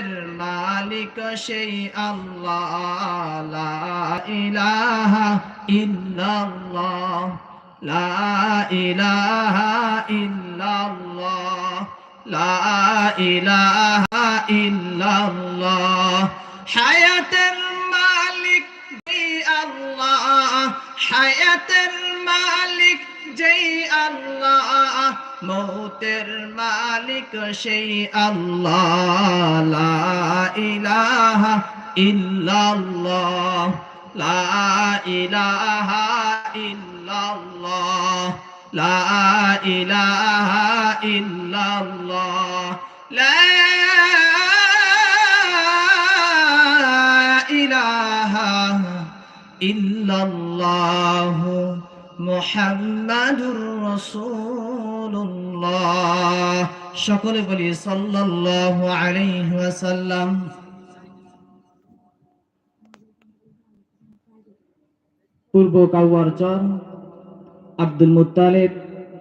হায়াতের মালিক সেই আল্লাহ। ইলাহা ইল্লাল্লাহ। লা ইলাহা ইল্লাল্লাহ। লা ইলাহা ইল্লাল্লাহ। হায়াতের মালিক আল্লাহ। হায়াতের মালিক, যেই আল্লাহ। মৌতের মালিক, সেই আল্লাহ। লা ইলাহা ইল্লাল্লাহ। লা ইলাহা ইল্লাল্লাহ। লা ইলাহা ইল্লাল্লাহ। লা ইলাহা ইল্লাল্লাহ। মুহাম্মাদুর রসুল্লাহ সকলে বলি সাল্লাল্লাহু আলাইহি ওয়াসাল্লাম। পূর্ব কাউয়ারচর আব্দুল মুত্তালেব